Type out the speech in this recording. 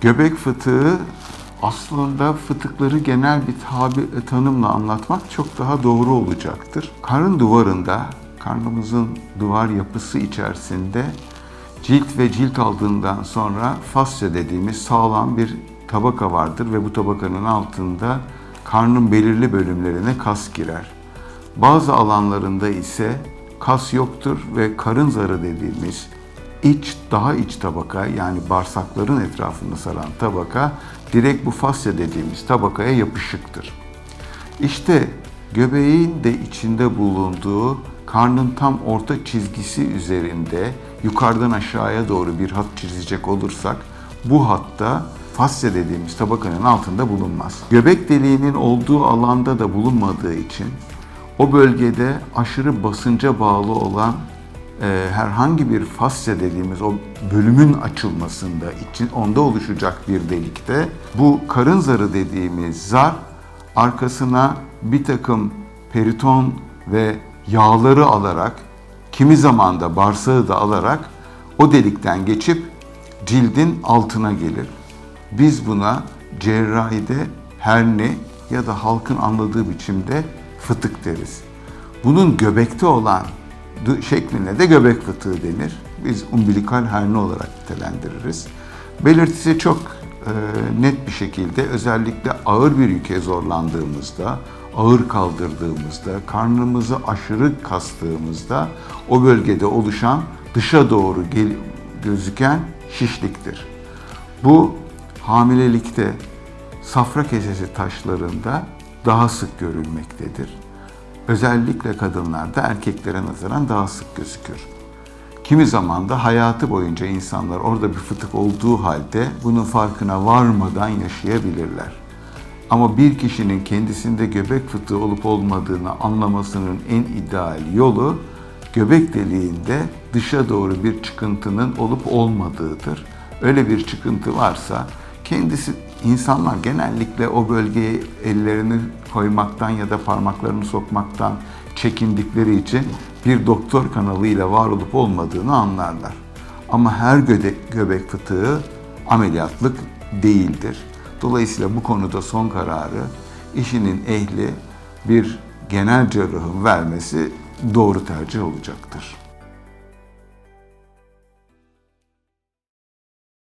Göbek fıtığı aslında fıtıkları genel bir tabi, tanımla anlatmak çok daha doğru olacaktır. Karın duvarında, karnımızın duvar yapısı içerisinde cilt ve cilt aldığından sonra fasya dediğimiz sağlam bir tabaka vardır ve bu tabakanın altında karnın belirli bölümlerine kas girer. Bazı alanlarında ise kas yoktur ve karın zarı dediğimiz iç daha iç tabaka yani bağırsakların etrafını saran tabaka direkt bu fasya dediğimiz tabakaya yapışıktır. İşte göbeğin de içinde bulunduğu karnın tam orta çizgisi üzerinde yukarıdan aşağıya doğru bir hat çizecek olursak bu hatta fasya dediğimiz tabakanın altında bulunmaz. Göbek deliğinin olduğu alanda da bulunmadığı için o bölgede aşırı basınca bağlı olan herhangi bir fasya dediğimiz o bölümün açılmasında için onda oluşacak bir delikte bu karın zarı dediğimiz zar arkasına bir takım periton ve yağları alarak kimi zaman da bağırsağı da alarak o delikten geçip cildin altına gelir. Biz buna cerrahide herni ya da halkın anladığı biçimde fıtık deriz. Bunun göbekte olan şekline de göbek fıtığı denir. Biz umbilikal herni olarak nitelendiririz. Belirtisi çok e, net bir şekilde özellikle ağır bir yüke zorlandığımızda, ağır kaldırdığımızda, karnımızı aşırı kastığımızda o bölgede oluşan dışa doğru gel- gözüken şişliktir. Bu hamilelikte safra kesesi taşlarında daha sık görülmektedir. Özellikle kadınlarda erkeklere nazaran daha sık gözükür. Kimi zaman da hayatı boyunca insanlar orada bir fıtık olduğu halde bunun farkına varmadan yaşayabilirler. Ama bir kişinin kendisinde göbek fıtığı olup olmadığını anlamasının en ideal yolu göbek deliğinde dışa doğru bir çıkıntının olup olmadığıdır. Öyle bir çıkıntı varsa kendisi insanlar genellikle o bölgeye ellerini koymaktan ya da parmaklarını sokmaktan çekindikleri için bir doktor kanalıyla var olup olmadığını anlarlar. Ama her göde- göbek fıtığı ameliyatlık değildir. Dolayısıyla bu konuda son kararı işinin ehli bir genel cerrahın vermesi doğru tercih olacaktır.